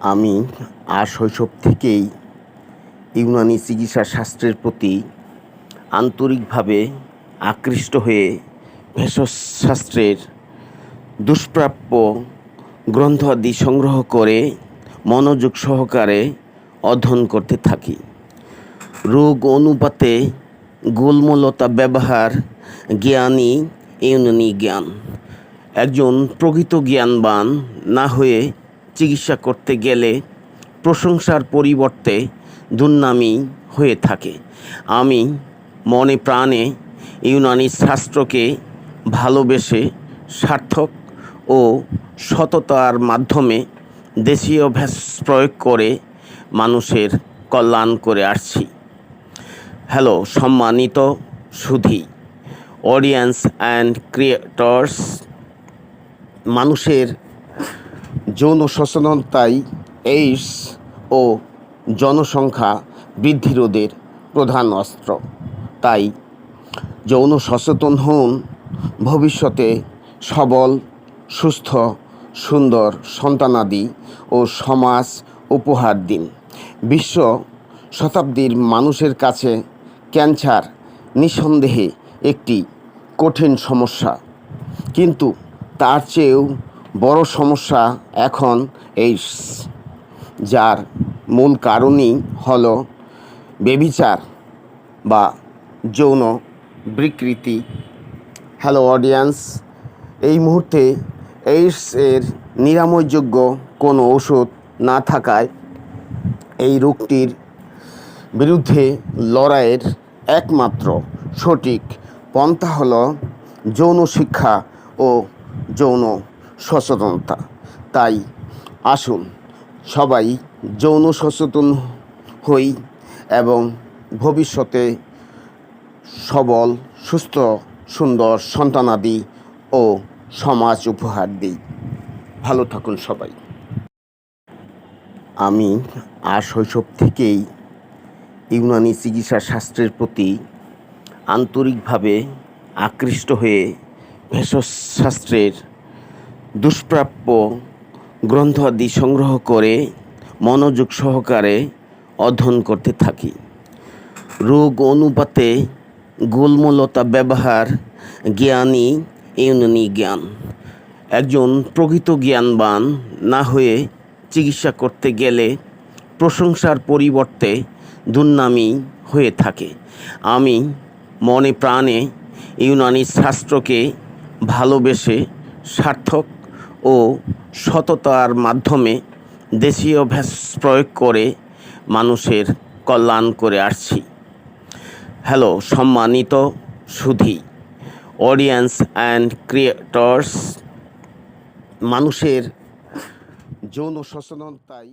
আমি আর শৈশব থেকেই ইউনানি চিকিৎসা শাস্ত্রের প্রতি আন্তরিকভাবে আকৃষ্ট হয়ে ভেষজ শাস্ত্রের দুষ্প্রাপ্য গ্রন্থ আদি সংগ্রহ করে মনোযোগ সহকারে অধ্যয়ন করতে থাকি। রোগ অনুপাতে গোলমলতা ব্যবহার জ্ঞানী ইউনানি জ্ঞান। একজন প্রকৃত জ্ঞানবান না হয়ে চিকিৎসা করতে গেলে প্রশংসার পরিবর্তে দুর্নামি হয়ে থাকে। আমি মনে প্রাণে ইউনানি শাস্ত্রকে ভালোবেসে সার্থক ও সততার মাধ্যমে দেশীয় ভেষ প্রয়োগ করে মানুষের কল্যাণ করে আসছি। হ্যালো, সম্মানিত সুধী, অডিয়েন্স অ্যান্ড ক্রিয়েটর্স, মানুষের যৌন সচেতনতাই এইডস ও জনসংখ্যা বৃদ্ধি রোধের প্রধান অস্ত্র। তাই যৌন সচেতন হন, ভবিষ্যতে সবল, সুস্থ, সুন্দর সন্তানাদি ও সমাজ উপহার দিন। বিশ্ব শতাব্দীর মানুষের কাছে ক্যান্সার নিঃসন্দেহে একটি কঠিন সমস্যা। কিন্তু তার চেয়েও বড় সমস্যা এখন এইডস যার মূল কারণই হলো বেবিচার বা যৌন বিকৃতি। হ্যালো অডিয়েন্স এই মুহূর্তে এইডস এর নিরাময়যোগ্য কোনো ওষুধ না থাকায় এই রোগটির বিরুদ্ধে লড়াইয়ের একমাত্র সঠিক পন্থা হল যৌন শিক্ষা ও যৌন সচেতনতা। তাই আসুন সবাই যৌন সচেতন হই এবং ভবিষ্যতে সবল, সুস্থ, সুন্দর সন্তানাদি ও সমাজ উপহার দিই। ভালো থাকুন সবাই। আমি আর শৈশব থেকেই ইউনানি চিকিৎসা শাস্ত্রের প্রতি আন্তরিকভাবে আকৃষ্ট হয়ে ভেষজ শাস্ত্রের দুষ্প্রাপ্য গ্রন্থ আদি সংগ্রহ করে মনোযোগ সহকারে অধ্যয়ন করতে থাকি। রোগ অনুপাতে গোলমলতা ব্যবহার জ্ঞানী ইউনানি জ্ঞান। একজন প্রকৃত জ্ঞানবান না হয়ে চিকিৎসা করতে গেলে প্রশংসার পরিবর্তে দুর্নামি হয়ে থাকে। আমি মনে প্রাণে ইউনানি শাস্ত্রকে ভালোবেসে সার্থক ও সততার মাধ্যমে দেশীয় ভ্যাস প্রয়োগ করে মানুষের কল্যাণ করে আসছি। হ্যালো, সম্মানিত সুধি অডিয়েন্স অ্যান্ড ক্রিয়েটর্স মানুষের যৌন সচেতনতাই